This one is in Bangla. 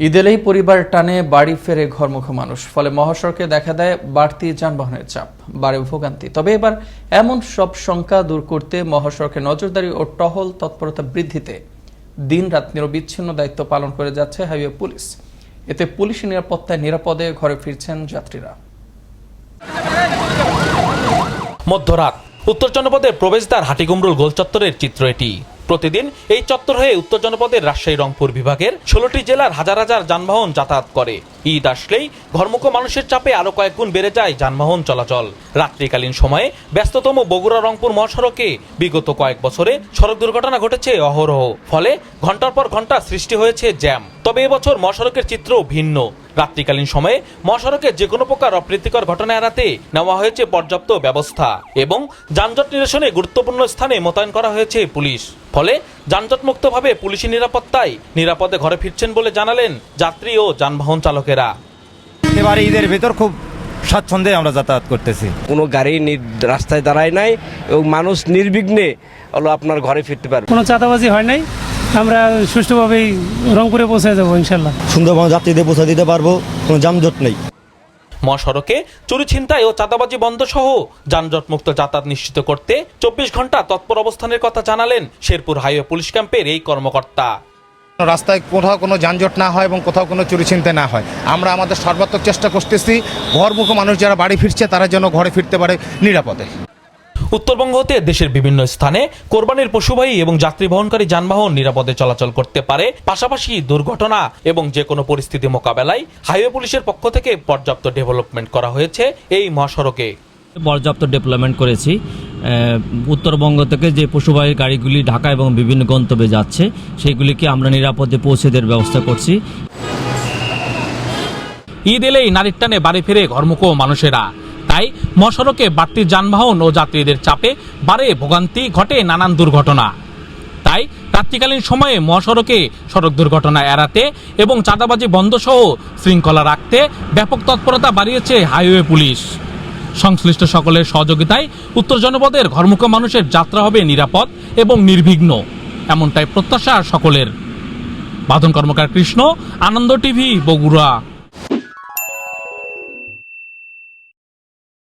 ঈদ এলেই পরিবার টানে বাড়ি ফেরে ঘরমুখ মানুষ। ফলে মহাসড়কে দেখা দেয় বাড়তি যানবাহনের চাপ, বাড়ে ভোগান্তি। তবে এবার এমন সব শঙ্কা দূর করতে মহাসড়কে নজরদারি ও টহল তৎপরতা বৃদ্ধিতে দিন রাত নিরবিচ্ছিন্ন দায়িত্ব পালন করে যাচ্ছে হাইওয়ে পুলিশ। এতে পুলিশ নিরাপত্তায় নিরাপদে ঘরে ফিরছেন যাত্রীরা। মধ্যরাত, উত্তর জনপদের প্রবেশদ্বার হাটিগুমরুল গোল চত্বরের চিত্র এটি। প্রতিদিন এই চত্বর হয়ে উত্তর জনপদের রাজশাহী, রংপুর বিভাগের ষোলোটি জেলার হাজার হাজার যানবাহন যাতায়াত করে। ঈদ আসলেই ঘরমুখ মানুষের চাপে আরও কয়েক গুণ বেড়ে যায় যানবাহন চলাচল। রাত্রিকালীন সময়ে ব্যস্ততম বগুড়া, রংপুর মহাসড়কে বিগত কয়েক বছরে সড়ক দুর্ঘটনা ঘটেছে অহরহ। ফলে ঘণ্টার পর ঘণ্টা সৃষ্টি হয়েছে জ্যাম। তবে এবছর মহাসড়কের চিত্র ভিন্ন। রাত্রিকালীন সময়ে মহাসড়কে যে কোনো প্রকার অপ্রীতিকর ঘটনা এড়াতে নেওয়া হয়েছে পর্যাপ্ত ব্যবস্থা এবং যানজট নিরসনে গুরুত্বপূর্ণ স্থানে মোতায়েন করা হয়েছে পুলিশ। ফলে যানজট মুক্তভাবে পুলিশি নিরাপত্তায় নিরাপদে ঘরে ফিরছেন বলে জানালেন যাত্রী ও যানবাহন চালকেরা। এবারে ঈদের ভেতর খুব স্বাচ্ছন্দ্যে আমরা যাতায়াত করতেছি। কোনো গাড়ি রাস্তায় দাঁড়ায় নাই এবং মানুষ নির্বিঘ্নে হলো আপনার ঘরে ফিরতে পারে কোনো চাঁদাবাজি হয় নাই? আমরা সুষ্ঠুভাবেই রংপুরে পৌঁছে যাব ইনশাল্লাহ। সুন্দরবন যাত্রীদের পৌঁছে দিতে পারব কোনো যানজট নেই। মহাসড়কে চুরি ছিনতাই ও চাঁদাবাজি বন্ধ সহ যানজট মুক্ত যাতায়াত নিশ্চিত করতে চব্বিশ ঘণ্টা তৎপর অবস্থানের কথা জানালেন শেরপুর হাইওয়ে পুলিশ ক্যাম্পের এই কর্মকর্তা। রাস্তায় কোথাও কোনো যানজট না হয় এবং কোথাও কোনো চুরি চিন্তা না হয়। আমরা আমাদের সর্বাত্মক চেষ্টা করতেছি ঘরমুখ মানুষ যারা বাড়ি ফিরছে তারা যেন ঘরে ফিরতে পারে নিরাপদে। উত্তরবঙ্গ হতে দেশের বিভিন্ন স্থানে কোরবানির পশুবাহী এবং যাত্রী বহনকারী যানবাহন নিরাপদে চলাচল করতে পারে। পাশাপাশি দুর্ঘটনা এবং যে কোনো পরিস্থিতি মোকাবেলায় হাইওয়ে পুলিশের পক্ষ থেকে পর্যাপ্ত ডেভেলপমেন্ট করা হয়েছে এই মহাসড়কে। পর্যাপ্ত ডেভেলপমেন্ট করেছি। উত্তরবঙ্গ থেকে যে পশুবাহী গাড়িগুলি ঢাকা এবং বিভিন্ন গন্তব্যে যাচ্ছে, সেগুলিকে আমরা নিরাপদে পৌঁছে দেওয়ার ব্যবস্থা করছি। ঈদ এলেই নারীর টানে বাড়ি ফিরে ঘরমুখ মানুষেরা। তাই মহাসড়কে বাড়তি যানবাহন ও যাত্রীদের চাপে বাড়ে ভোগান্তি ঘটে নানান দুর্ঘটনা। তাই রাত্রিকালীন সময়ে মহাসড়কে সড়ক দুর্ঘটনা এড়াতে এবং চাঁদাবাজি বন্ধ সহ শৃঙ্খলা রাখতে ব্যাপক তৎপরতা বাড়িয়েছে হাইওয়ে পুলিশ। সংশ্লিষ্ট সকলের সহযোগিতায় উত্তর জনপদের ঘরমুখ মানুষের যাত্রা হবে নিরাপদ এবং নির্বিঘ্ন, এমনটাই প্রত্যাশা সকলের। বাদন কর্মকার কৃষ্ণ, আনন্দ টিভি, বগুড়া।